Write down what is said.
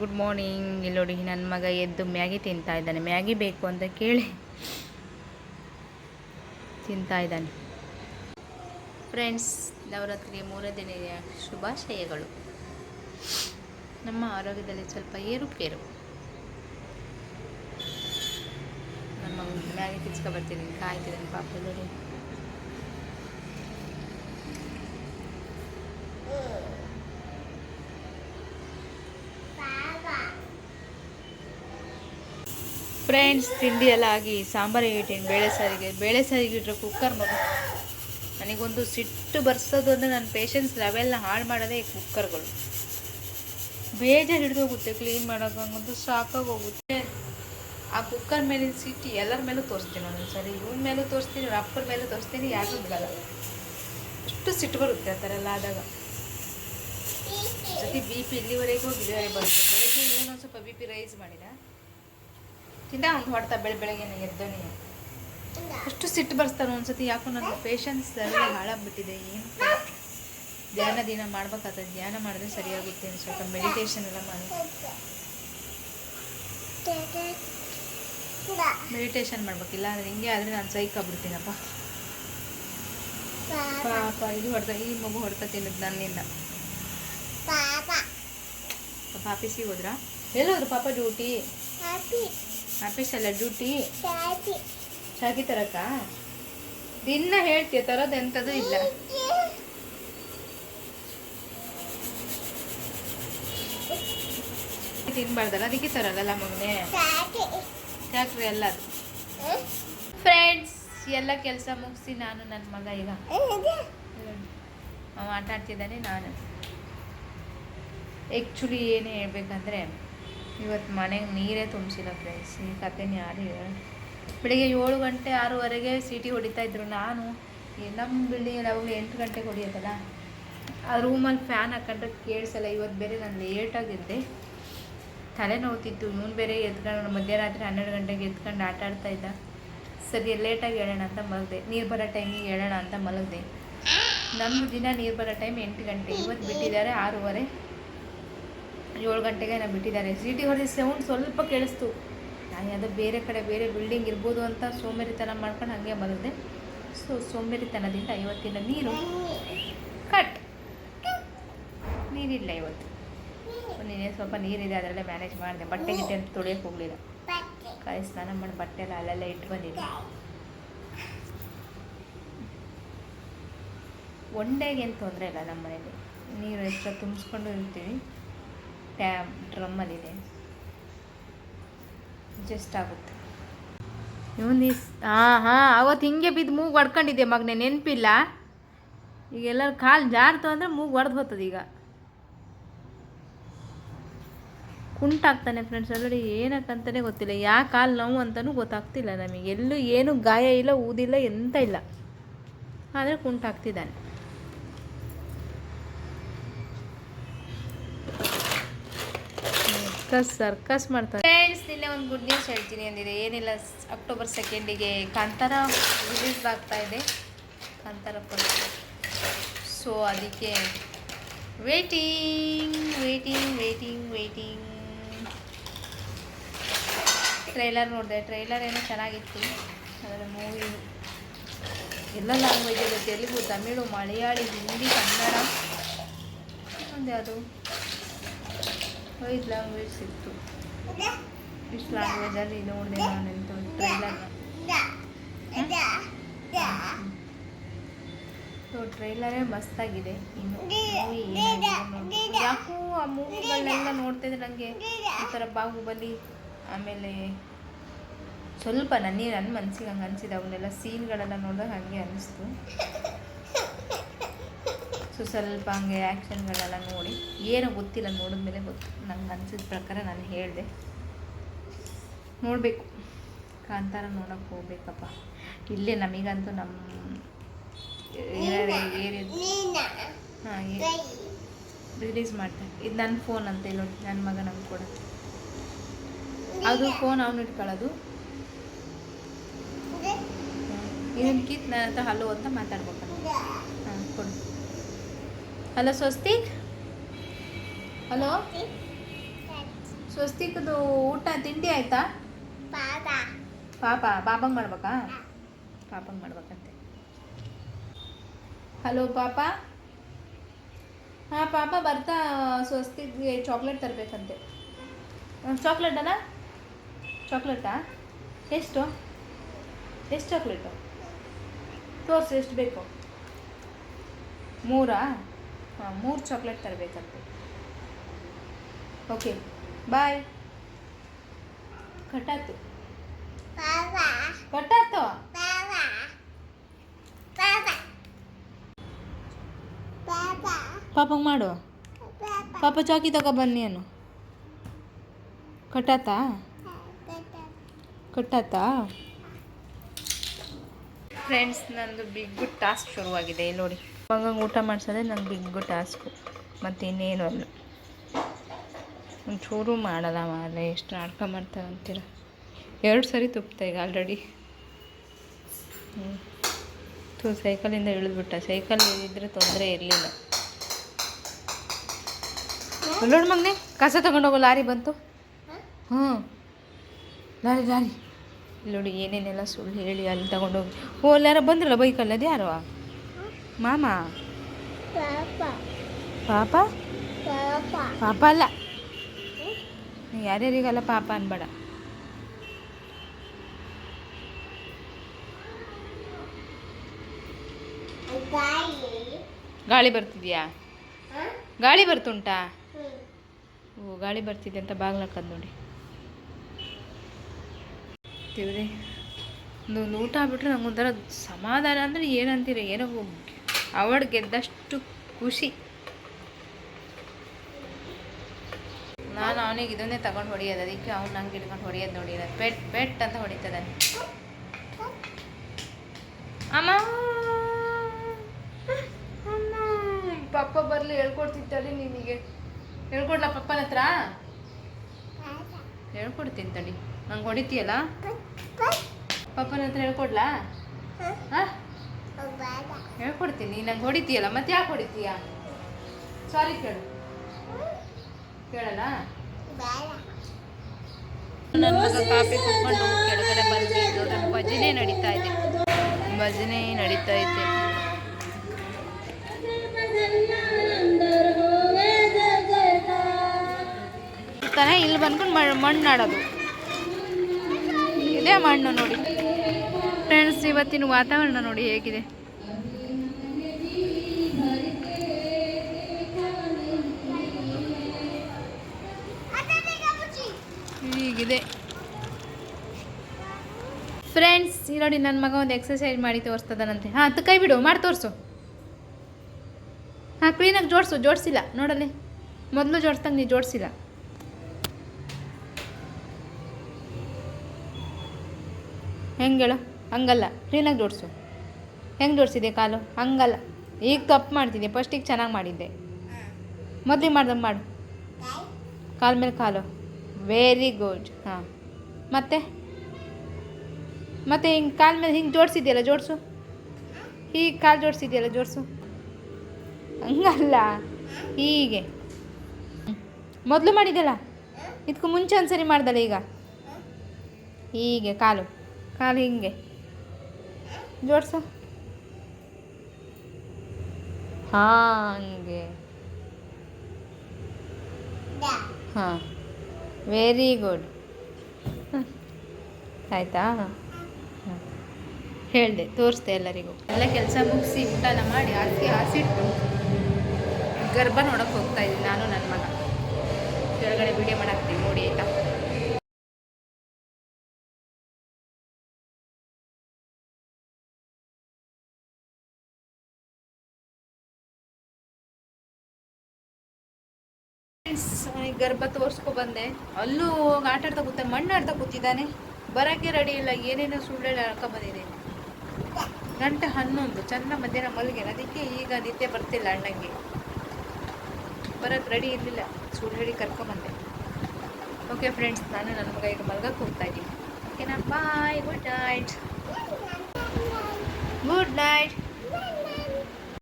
Good morning ಇಲ್ಲಿ ನೋಡಿ ನನ್ನ ಮಗ ಎದ್ದು ಮ್ಯಾಗಿ ತಿಂತಾ ಇದ್ದಾನೆ. ಮ್ಯಾಗಿ ಬೇಕು ಅಂತ ಕೇಳಿ ತಿಂತಾ ಇದ್ದಾನೆ. ಫ್ರೆಂಡ್ಸ್ ನವರಾತ್ರಿಯ ಮೂರನೇ ಶುಭಾಶಯಗಳು. ನಮ್ಮ ಆರೋಗ್ಯದಲ್ಲಿ ಸ್ವಲ್ಪ ಏರುಪೇರು. ನಮ್ಮ ಮ್ಯಾಗಿ ತಿಚ್ಕೊ ಬರ್ತಿದ್ದೀನಿ. ಕಾಯ್ತಿದ್ದಾನೆ ಪಾಪ ಫ್ರೆಂಡ್ಸ್, ತಿಂಡಿ ಎಲ್ಲ ಆಗಿ ಸಾಂಬಾರಿಗೆ ಇಟ್ಟೀನಿ ಬೇಳೆ ಸಾರಿಗೆ. ಬೇಳೆ ಸಾರಿಗೆ ಇಟ್ಟರೆ ಕುಕ್ಕರ್ ಮಗು. ನನಗೊಂದು ಸಿಟ್ಟು ಬರ್ಸೋದು ಅಂದರೆ ನನ್ನ ಪೇಷನ್ಸ್ ಲೆವೆಲ್ನ ಹಾಳು ಮಾಡೋದೇ ಕುಕ್ಕರ್ಗಳು ಬೇಜಾರು ಹಿಡಿದೋಗುತ್ತೆ ಕ್ಲೀನ್ ಮಾಡೋಕ್ಕಂಗಂತೂ ಸಾಕಾಗೋಗುತ್ತೆ. ಆ ಕುಕ್ಕರ್ ಮೇಲಿನ ಸಿಟ್ಟು ಎಲ್ಲರ ಮೇಲೂ ತೋರಿಸ್ತೀನಿ ಒಂದೊಂದ್ಸರಿ ಇವನ ಮೇಲೂ ತೋರಿಸ್ತೀನಿ ಅಪ್ಪರ ಮೇಲೂ ತೋರಿಸ್ತೀನಿ ಯಾರೂ ಬಿಡಲ್ಲ. ಅಷ್ಟು ಸಿಟ್ಟು ಬರುತ್ತೆ ಆ ಥರ ಎಲ್ಲ ಆದಾಗ. ಜೊತೆ ಬಿ ಪಿ ಇಲ್ಲಿವರೆಗೂ ಇಲ್ಲಿವರೆಗೆ ಬರುತ್ತೆ ಬೆಳಗ್ಗೆ ಇವನು ಒಂದು ಸ್ವಲ್ಪ ಬಿ ಪಿ ರೈಸ್ ಮಾಡಿದ? ತಿಂದ ಒಂದು ಹೊಡ್ತಾ ಬೆಳೆ ಬೆಳಗ್ಗೆ ಎದ್ದೋನಿ ಅಷ್ಟು ಸಿಟ್ಟು ಬರ್ಸ್ತಾನೆ ಒಂದ್ಸತಿ ಯಾಕೋ ನನ್ನ ಪೇಷನ್ಸ್ ಎಲ್ಲ ಹಾಳಾಗ್ಬಿಟ್ಟಿದೆ, ಏನು ಧ್ಯಾನ ದಿನ ಮಾಡ್ಬೇಕಾದ ಧ್ಯಾನ ಮಾಡಿದ್ರೆ ಸರಿಯಾಗುತ್ತೆ ಸ್ವಲ್ಪ ಮೆಡಿಟೇಷನ್ ಎಲ್ಲ ಮಾಡಿ. ಮೆಡಿಟೇಷನ್ ಮಾಡ್ಬೇಕಿಲ್ಲ ಅಂದ್ರೆ ಹಿಂಗೆ ಆದರೆ ನಾನು ಸೈಕಾಗ್ಬಿಡ್ತೀನಪ್ಪ ಪಾಪ, ಇದು ಹೊಡೆದ ಈ ಮಗು ಹೊಡ್ತಾ ತಿನ್ನೋದು ನನ್ನಿಂದ. ಪಾಪ. ಆಫೀಸಿಗೆ ಹೋದ್ರಾ? ಎಲ್ಲೋದ್ರು ಪಾಪ ಡ್ಯೂಟಿ ಆಫೀಸ್ ಅಲ್ಲ ಡ್ಯೂಟಿ ಶಾಖಿ ತರಕ ದಿನ ಹೇಳ್ತೀಯ ತರೋದು ಎಂಥದ್ದು ಇಲ್ಲ. ತಿನ್ಬಾರ್ದಲ್ಲ ಅದಕ್ಕೆ ತರೋದಲ್ಲ ಮಗನೇ ಫ್ಯಾಕ್ಟ್ರಿ ಎಲ್ಲ ಫ್ರೆಂಡ್ಸ್ ಎಲ್ಲ ಕೆಲಸ ಮುಗಿಸಿ ನಾನು ನನ್ನ ಮಗ ಈಗ. ಮಾತಾಡ್ತಿದ್ದಾನೆ ನಾನು. ಆ್ಯಕ್ಚುಲಿ ಏನು ಹೇಳ್ಬೇಕಂದ್ರೆ ಇವತ್ತು ಮನೆಗೆ ನೀರೇ ತುಂಬಿಸಿಲ್ಲ ಫ್ರೆಂಡ್ಸ್ ಈ ಕಥೆನ ಯಾರು ಹೇಳ ಬೆಳಿಗ್ಗೆ ಏಳು ಗಂಟೆ, ಆರೂವರೆಗೆ ಸಿಟಿ ಹೊಡಿತಾ ಇದ್ರು ನಾನು. ನಮ್ಮ ಬಿಲ್ಡಿಂಗಲ್ಲಿ ಯಾವಾಗಲೂ ಎಂಟು ಗಂಟೆಗೆ ಹೊಡಿಯೋದಲ್ಲ ಆ ರೂಮಲ್ಲಿ ಫ್ಯಾನ್ ಹಾಕೊಂಡ್ರೆ ಕೇಳಿಸಲ್ಲ. ಇವತ್ತು ಬೇರೆ ನಾನು ಲೇಟಾಗಿದ್ದೆ ತಲೆ ನೋವುತ್ತಿತ್ತು ಇವನು ಬೇರೆ ಎತ್ಕೊಂಡು ಮಧ್ಯರಾತ್ರಿ ಹನ್ನೆರಡು ಗಂಟೆಗೆ ಎತ್ಕೊಂಡು ಆಟ ಆಡ್ತಾ ಇದ್ದ. ಸರಿ ಲೇಟಾಗಿ ಹೇಳೋಣ ಅಂತ ಮಲಗಿದೆ. ನೀರು ಬರೋ ಟೈಮಿಗೆ ಹೇಳೋಣ ಅಂತ ಮಲಗಿದೆ. ನಮ್ಮ ದಿನ ನೀರು ಬರೋ ಟೈಮ್ ಎಂಟು ಗಂಟೆ. ಇವತ್ತು ಬಿಟ್ಟಿದ್ದಾರೆ ಆರೂವರೆ. ಏಳು ಗಂಟೆಗೆ ನಾವು ಬಿಟ್ಟಿದ್ದಾರೆ. ಸಿಟಿ ಹೊಡೆದ ಸೌಂಡ್ ಸ್ವಲ್ಪ ಕೇಳಿಸ್ತು. ನಾನು ಯಾವುದೋ ಬೇರೆ ಕಡೆ ಬೇರೆ ಬಿಲ್ಡಿಂಗ್ ಇರ್ಬೋದು ಅಂತ ಸೋಮೇರಿತನ ಮಾಡ್ಕೊಂಡು ಹಾಗೆ ಬಂದಿದ್ದೆ ಸೊ ಸೋಮೇರಿತನದಿಂದ ಇವತ್ತಿನ ನೀರು ಕಟ್ ನೀರಿಲ್ಲ ಇವತ್ತು. ನಿನ್ನೆ ಸ್ವಲ್ಪ ನೀರಿದೆ, ಅದರಲ್ಲೇ ಮ್ಯಾನೇಜ್ ಮಾಡಿದೆ. ಬಟ್ಟೆ ಗಿಟ್ಟೆ ಅಂತ ತೊಳೆಯೋಕೆ ಹೋಗಲಿಲ್ಲ. ಕಾಯಿ ಸ್ನಾನ ಮಾಡಿ ಬಟ್ಟೆ ಎಲ್ಲ ಅಲ್ಲೆಲ್ಲ ಇಟ್ಟು ಬಂದಿದ್ದೆ. ಒನ್ ಏನು ತೊಂದರೆ ಇಲ್ಲ ನಮ್ಮ ಮನೇಲಿ ನೀರು ಎಕ್ಸ್ಟ್ರಾ ತುಂಬಿಸ್ಕೊಂಡು ಇರ್ತೀವಿ ಟ್ಯಾಮ್ ಡ್ರಮ್ಮಲ್ಲಿದೆ. ಜಸ್ಟ್ ಆಗುತ್ತೆ. ಇವನು ಹಾಂ ಹಾಂ, ಅವತ್ತು ಹಿಂಗೆ ಬಿದ್ದು ಮೂಗು ಹೊಡ್ಕೊಂಡಿದ್ದೆ ಮಗನೇ, ನೆನಪಿಲ್ಲ? ಈಗ ಎಲ್ಲರೂ ಕಾಲು ಜಾರ್ತು ಅಂದರೆ ಮೂಗು ಹೊಡೆದು ಹೋಗ್ತದೆ ಈಗ. ಕುಂಟಾಗ್ತಾನೆ ಫ್ರೆಂಡ್ಸ್ ಆಲ್ರೆಡಿ ಏನಕ್ಕಂತಲೇ ಗೊತ್ತಿಲ್ಲ. ಯಾ ಕಾಲು ನೋವು ಅಂತಲೂ ಗೊತ್ತಾಗ್ತಿಲ್ಲ ನಮಗೆ. ಎಲ್ಲೂ ಏನು ಗಾಯ ಇಲ್ಲ, ಊದಿಲ್ಲ, ಎಂತ ಇಲ್ಲ. ಆದರೆ ಕುಂಟಾಗ್ತಿದ್ದಾನೆ. ಸರ್ಕಸ್ ಸರ್ಕಸ್ ಮಾಡ್ತಾರೆ. ಫ್ರೆಂಡ್ಸ್ ನಿನ್ನೆ ಒಂದು ಗುಡ್ ನ್ಯೂಸ್ ಹೇಳ್ತೀನಿ ಅಂದಿದೆ. ಏನಿಲ್ಲ ಅಕ್ಟೋಬರ್ ಸೆಕೆಂಡಿಗೆ ಕಾಂತಾರ ರಿಲೀಸ್ ಆಗ್ತಾ ಇದೆ. ಕಾಂತಾರ ಸೊ ಅದಕ್ಕೆ waiting waiting waiting waiting trailer ನೋಡಿದೆ. ಟ್ರೈಲರ್ ಏನೋ ಚೆನ್ನಾಗಿತ್ತು. ಅದರ ಮೂವಿ ಎಲ್ಲ ಲ್ಯಾಂಗ್ವೇಜ್ ಇದೆ ತೆಲುಗು ತಮಿಳು, ಮಲಯಾಳಿ, ಹಿಂದಿ, ಕನ್ನಡ. ಒಂದು ಯಾವುದು? ಐದು ಲ್ಯಾಂಗ್ವೇಜ್ ಸಿಕ್ತು. ಇಷ್ಟು ಲ್ಯಾಂಗ್ವೇಜಲ್ಲಿ ನೋಡಿದೆ ನಾನು ಎಂತ ಟ್ರೈಲರ್ನ ಸೊ ಟ್ರೈಲರೇ ಮಸ್ತಾಗಿದೆ. ಇನ್ನು ಯಾಕೂ ಆ ಮೂವಿಗಳನ್ನೆಲ್ಲ ನೋಡ್ತಿದ್ರೆ ನನಗೆ ಈ ಥರ ಬಾಹುಬಲಿ, ಆಮೇಲೆ ಸ್ವಲ್ಪ ನನಗೆ ನನ್ನ ಮನ್ಸಿಗೆ ಹಂಗೆ ಅನಿಸಿದೆ. ಅವನ್ನೆಲ್ಲ ಸೀನ್ಗಳೆಲ್ಲ ನೋಡಿದಾಗ ಹಾಗೆ ಅನ್ನಿಸ್ತು ಸೊ ಸ್ವಲ್ಪ ಹಂಗೆ ಆ್ಯಕ್ಷನ್ಗಳೆಲ್ಲ ನೋಡಿ ಏನೋ ಗೊತ್ತಿಲ್ಲ ನೋಡಿದ್ಮೇಲೆ ಗೊತ್ತು ನಂಗೆ ಅನ್ಸಿದ ಪ್ರಕಾರ ನಾನು ಹೇಳಿದೆ. ನೋಡಬೇಕು ಕಾಂತಾರ ನೋಡೋಕೆ ಹೋಗ್ಬೇಕಪ್ಪ. ಇಲ್ಲೇ ನಮಗಂತೂ ನಮ್ಮ ಹಾಂ ರಿಲೀಸ್ ಮಾಡ್ತಾರೆ ಇದು ನನ್ನ ಫೋನ್ ಅಂತ ನೋಡಿ ನನ್ನ ಮಗ ನಮ್ಗೆ ಕೂಡ. ಅದು ಫೋನ್ ಅವನು ಇಟ್ಕೊಳ್ಳೋದು. ಇದನ್ನು ಕಿತ್ ನನ್ನ ಹಲೋ ಅಂತ ಮಾತಾಡ್ಬೇಕು. ಹಾಂ ಕೊಡು. ಹಲೋ ಸ್ವಸ್ತಿಕ್ ಹಲೋ ಸ್ವಸ್ತಿಕ್ದು ಊಟ ತಿಂಡಿ ಆಯ್ತಾ? ಪಾಪ. ಪಾಪಂಗೆ ಮಾಡ್ಬೇಕಾ? ಪಾಪಂಗೆ ಮಾಡ್ಬೇಕಂತೆ. ಹಲೋ ಪಾಪ? ಹಾಂ ಪಾಪ ಬರ್ತಾ ಸ್ವಸ್ತಿಗೆ ಚಾಕ್ಲೇಟ್ ತರಬೇಕಂತೆ. ಚಾಕ್ಲೇಟ್ ಅಲ್ಲ? ಚಾಕ್ಲೇಟಾ ಎಷ್ಟು? ಎಷ್ಟು ಚಾಕ್ಲೇಟು ತೋರಿಸು ಎಷ್ಟು ಬೇಕು? ಮೂರಾ? ಹಾಂ, ಮೂರು ಚಾಕ್ಲೇಟ್ ತರಬೇಕಂತೆ ಓಕೆ ಬಾಯ್ ಕಟ್ಟಾತು ಕಟ್ಟಾತು ಪಾಪಂಗೆ ಮಾಡು. ಪಾಪ ಚಾಕಿ ತಗೋ ಬನ್ನಿ ಅನು. ಕಟ್ಟಾತಾ ಕಟ್ಟಾತಾ ಫ್ರೆಂಡ್ಸ್ ನಂದು ಬಿಗ್ ಟಾಸ್ಕ್ ಶುರುವಾಗಿದೆ, ನೋಡಿ. ಇವಾಗ ಊಟ ಮಾಡಿಸೋದೇ ನನ್ನ ಬಿಗ್ಗು ಟಾಸ್ಕು, ಮತ್ತು ಇನ್ನೇನು ಅಲ್ಲ. ಒಂಚೂರು ಮಾಡಲ್ಲ ಮಾರೇ ಎಷ್ಟು ನಾಟಕ ಮಾಡ್ತಾರೆ ಅಂತೀರ? ಎರಡು ಸರಿ ತುಪ್ತಾ ಈಗ ಆಲ್ರೆಡಿ ಹ್ಞೂ ತು ಸೈಕಲಿಂದ ಇಳಿದ್ಬಿಟ್ಟ. ಸೈಕಲ್ ಇಳಿದ್ರೆ ತೊಂದರೆ ಇರಲಿಲ್ಲ. ನೋಡಿ ಮಗನೇ, ಕಸ ತಗೊಂಡೋಗೋ, ಲಾರಿ ಬಂತು. ಹ್ಞೂ ಲಾರಿ ಲಾರಿ. ನೋಡಿ ಏನೇನೆಲ್ಲ ಸುಳ್ಳು ಹೇಳಿ ಅಲ್ಲಿ ತಗೊಂಡೋಗಿ. ಓ ಅಲ್ಲಿ ಯಾರೋ ಬಂದ್ರಲ್ಲ ಬೈಕಲ್ಲಿ? ಅದು ಯಾರೋ ಮಾಮ ಪಾಪ ಪಾಪ ಅಲ್ಲ ಯಾರ್ಯಾರಿಗಲ್ಲ ಪಾಪ ಅನ್ಬೇಡ ಗಾಳಿ ಬರ್ತಿದ್ಯಾ ಗಾಳಿ ಬರ್ತುಂಟಾ ಓ ಗಾಳಿ ಬರ್ತಿದೆ ಅಂತ ಬಾಗ್ಲಕ್ಕದ್ ನೋಡಿ ದೇವ್ರೆ ಒಂದು ಒಂದು ಊಟ ಆಗ್ಬಿಟ್ರೆ ನಂಗೊಂಥರ ಸಮಾಧಾನ ಅಂದರೆ ಏನಂತೀರ ಏನೋ ಅವಾರ್ಡ್ ಗೆದ್ದಷ್ಟು ಖುಷಿ. ನಾನು ಅವನಿಗೆ ಇದನ್ನೇ ತಗೊಂಡು ಹೊಡಿಯೋದು, ಅದಕ್ಕೆ ಅವ್ನು ನಂಗೆ ಹಿಡ್ಕೊಂಡು ಹೊಡಿಯೋದು ನೋಡಿದ ಪೆಟ್ ಪೆಟ್ ಅಂತ ಹೊಡಿತದಾನೆ ಅಮ್ಮ! ಅಮ್ಮ! ಪಪ್ಪ ಬರಲಿ ಹೇಳ್ಕೊಡ್ತಿತ್ತಳಿ ನಿನಗೆ. ಹೇಳ್ಕೊಡ್ಲ ಪಪ್ಪನ ಹತ್ರ? ಹೇಳ್ಕೊಡ್ತೀನಿ ತಡಿ. ನಂಗೆ ಹೊಡಿತೀಯಲ್ಲ? ಪಪ್ಪನ ಹತ್ರ ಹೇಳ್ಕೊಡ್ಲಾ? ಹಾಂ? ಹೇಳ್ಕೊಡ್ತೀನಿ ನಂಗೆ ಹೊಡಿತೀಯಲ್ಲ, ಮತ್ತೆ ಯಾಕೆ ಹೊಡಿತೀಯ? ಸಾರಿ ಕೇಳು. ಕೇಳಲ್ಲ ನನ್ನ ಮಗ ಕಾಫಿ ಕುತ್ಕೊಂಡು ಕೆಳಗಡೆ ಬಂದ್ವಿ ಭಜನೆ ನಡೀತಾ ಇದೆ. ಭಜನೆ ನಡೀತಾ ಇದೆ. ತಾನೇ ಇಲ್ಲಿ ಬಂದ್ಕೊಂಡು ಮಣ್ಣು ಆಡೋದು ಇದೇ ಮಣ್ಣು ನೋಡಿ. ಫ್ರೆಂಡ್ಸ್ ಇವತ್ತಿನ ವಾತಾವರಣ ನೋಡಿ ಹೇಗಿದೆ. ಹೀಗಿದೆ ಫ್ರೆಂಡ್ಸ್ ಈ ನೋಡಿ ನನ್ನ ಮಗ ಒಂದು ಎಕ್ಸಸೈಸ್ ಮಾಡಿ ತೋರಿಸ್ತದನಂತೆ. ಹಾಂ ಅದು ಕೈ ಬಿಡು, ಮಾಡಿ ತೋರಿಸು. ಹಾಂ ಕ್ಲೀನಾಗಿ ಜೋಡಿಸು, ಜೋಡಿಸಿಲ್ಲ. ನೋಡಲ್ಲಿ ಮೊದಲು ಜೋಡಿಸ್ದಂಗೆ ನೀ ಜೋಡಿಸಿಲ್ಲ. ಹೆಂಗೆ ಹೇಳು? ಹಂಗಲ್ಲ. ಕ್ಲೀನಾಗಿ ಜೋಡಿಸು. ಹೆಂಗೆ ಜೋಡಿಸಿದೆ ಕಾಲು? ಹಂಗಲ್ಲ. ಈಗ ತಪ್ಪು ಮಾಡ್ತಿದ್ದೆ ಫಸ್ಟಿಗೆ ಚೆನ್ನಾಗಿ ಮಾಡಿದ್ದೆ. ಮೊದಲಿಗೆ ಮಾಡ್ದಂಗೆ ಮಾಡು. ಕಾಲ ಮೇಲೆ ಕಾಲು. ವೆರಿ ಗುಡ್ ಹಾಂ. ಮತ್ತೆ? ಮತ್ತೆ ಹಿಂಗೆ ಕಾಲ ಮೇಲೆ ಹಿಂಗೆ ಜೋಡಿಸಿದ್ಯಲ್ಲ ಜೋಡಿಸು? ಹೀಗೆ ಕಾಲು ಜೋಡಿಸಿದ್ಯಲ್ಲ ಜೋಡಿಸು? ಹಂಗಲ್ಲ. ಹೀಗೆ. ಮೊದಲು ಮಾಡಿದ್ದಲ್ಲ? ಇದಕ್ಕೂ ಮುಂಚೆ ಒಂದ್ಸರಿ ಮಾಡ್ದಲ್ಲ ಈಗ? ಹೀಗೆ ಕಾಲು. ಕಾಲು ಹಿಂಗೆ. ಜೋಡಿಸು. ಹಾಗೆ. ಹಾಂ. ವೆರಿ ಗುಡ್ ಆಯಿತಾ? ಹೇಳಿದೆ, ತೋರಿಸ್ದೆ ಎಲ್ಲರಿಗೂ. ಎಲ್ಲ ಕೆಲಸ ಮುಗಿಸಿ ಊಟನ ಮಾಡಿ ಹಾಸಿ ಹಾಸಿಟ್ಟು ಗರ್ಭ ನೋಡೋಕೆ ಹೋಗ್ತಾ ಇದ್ದೀನಿ ನಾನು, ನನ್ನ ಮಗ. ಕೆಳಗಡೆ ವಿಡಿಯೋ ಮಾಡಾಕ್ತೀನಿ, ನೋಡಿ, ಆಯಿತಾ? ಗರ್ಭ ತೋರಿಸ್ಕೊ ಬಂದೆ. ಅಲ್ಲೂ ಹೋಗಿ ಆಟ ಆಡ್ತಾ ಕೂತ, ಮಣ್ಣು ಆಡ್ತಾ ಕೂತಿದ್ದಾನೆ. ಬರೋಕ್ಕೆ ರೆಡಿ ಇಲ್ಲ, ಏನೇನೋ ಸುಳ್ಳು ಬಂದಿದೆ ಗಂಟೆ ಹನ್ನೊಂದು ಚೆನ್ನ ಮಧ್ಯಾಹ್ನ ಮಲ್ಗೆ ಅದಕ್ಕೆ ಈಗ ನಿದ್ದೆ ಬರ್ತಿಲ್ಲ ಅಣ್ಣಂಗೆ. ಬರೋಕ್ಕೆ ರೆಡಿ ಇರಲಿಲ್ಲ. ಸುಳ್ಳು ಹೇಳಿ ಕರ್ಕೊಂಬಂದೆ ಓಕೆ ಫ್ರೆಂಡ್ಸ್ ನಾನು ನನ್ನ ಮಗ ಈಗ ಮಲ್ಗಕ್ಕೆ ಹೋಗ್ತಾ ಇದ್ದೀನಿ. ಓಕೆನಾ bye good night good night